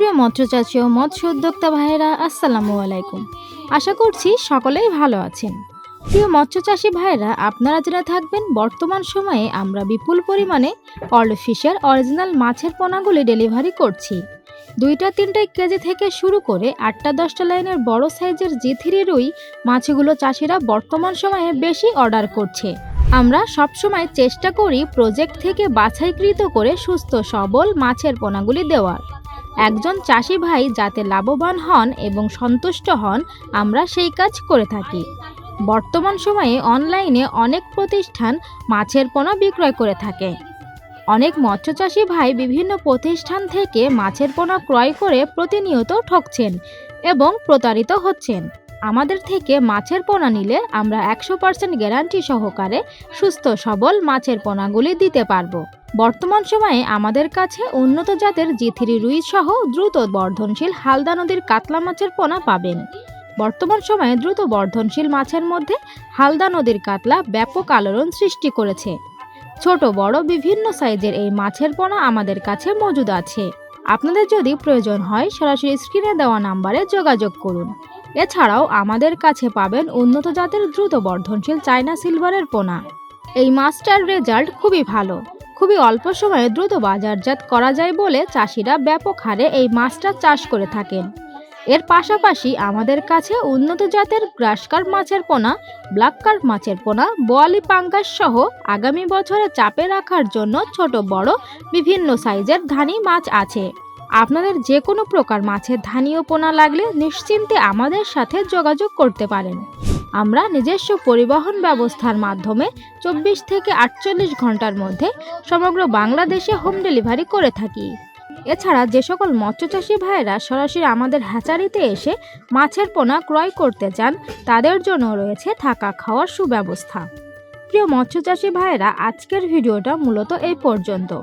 প্রিয় মৎস্যচাষী ও মৎস্য উদ্যোক্তা ভাইয়েরা, আসসালামু আলাইকুম। আশা করছি সকলেই ভালো আছেন। প্রিয় মৎস্য মৎস্যচাষী ভাইয়েরা, আপনারা জেনে থাকবেন, বর্তমান সময়ে আমরা বিপুল পরিমাণে অল্ড ফিশের অরিজিনাল মাছের পোনাগুলি ডেলিভারি করছি। দুইটা, তিনটে কেজি থেকে শুরু করে আটটা, দশটা লাইনের বড় সাইজের জি থ্রি রুই মাছগুলো চাষিরা বর্তমান সময়ে বেশি অর্ডার করছে। আমরা সবসময় চেষ্টা করি প্রজেক্ট থেকে বাছাইকৃত করে সুস্থ সবল মাছের পোনাগুলি দেওয়ার। একজন চাষি ভাই যাতে লাভবান হন এবং সন্তুষ্ট হন, আমরা সেই কাজ করে থাকি। বর্তমান সময়ে অনলাইনে অনেক প্রতিষ্ঠান মাছের পোনা বিক্রয় করে থাকে। অনেক মৎস্যচাষী ভাই বিভিন্ন প্রতিষ্ঠান থেকে মাছের পোনা ক্রয় করে প্রতিনিয়ত ঠকছেন এবং প্রতারিত হচ্ছেন। আমাদের থেকে মাছের পোনা নিলে আমরা একশো পার্সেন্ট গ্যারান্টি সহকারে সুস্থ, সবল মাছের পোনাগুলি দিতে পারব। বর্তমান সময়ে আমাদের কাছে উন্নত জাতের জিথিরি রুই সহ দ্রুত বর্ধনশীল হালদা নদীর কাতলা মাছের পোনা পাবেন। বর্তমান সময়ে দ্রুত বর্ধনশীল মাছের মধ্যে হালদা নদীর কাতলা ব্যাপক আলোড়ন সৃষ্টি করেছে। ছোট, বড়, বিভিন্ন সাইজের এই মাছের পোনা আমাদের কাছে মজুদ আছে। আপনাদের যদি প্রয়োজন হয় সরাসরি স্ক্রিনে দেওয়া নাম্বারে যোগাযোগ করুন। এছাড়াও আমাদের কাছে পাবেন উন্নত জাতের দ্রুত বর্ধনশীল চায়না সিলভারের পোনা। এই মাছটার রেজাল্ট খুবই ভালো। খুবই অল্প সময়ে দ্রুত বাজারজাত করা যায় বলে চাষিরা ব্যাপক হারে এই মাছটা চাষ করে থাকেন। এর পাশাপাশি আমাদের কাছে উন্নত জাতের গ্রাসকার্প মাছের পোনা, ব্ল্যাক কার্প মাছের পোনা, বোয়ালি পাঙ্গাস সহ আগামী বছরে চাপে রাখার জন্য ছোট বড় বিভিন্ন সাইজের ধানি মাছ আছে। আপনাদের যে কোনো প্রকার মাছের ধানীয় পোনা লাগলে নিশ্চিন্তে আমাদের সাথে যোগাযোগ করতে পারেন। আমরা নিজস্ব পরিবহন ব্যবস্থার মাধ্যমে চব্বিশ থেকে আটচল্লিশ ঘণ্টার মধ্যে সমগ্র বাংলাদেশে হোম ডেলিভারি করে থাকি। এছাড়া যে সকল মৎস্যচাষী ভাইয়েরা সরাসরি আমাদের হ্যাচারিতে এসে মাছের পোনা ক্রয় করতে চান, তাদের জন্য রয়েছে থাকা খাওয়ার সুব্যবস্থা। প্রিয় মৎস্যচাষী ভাইয়েরা, আজকের ভিডিওটা মূলত এই পর্যন্ত।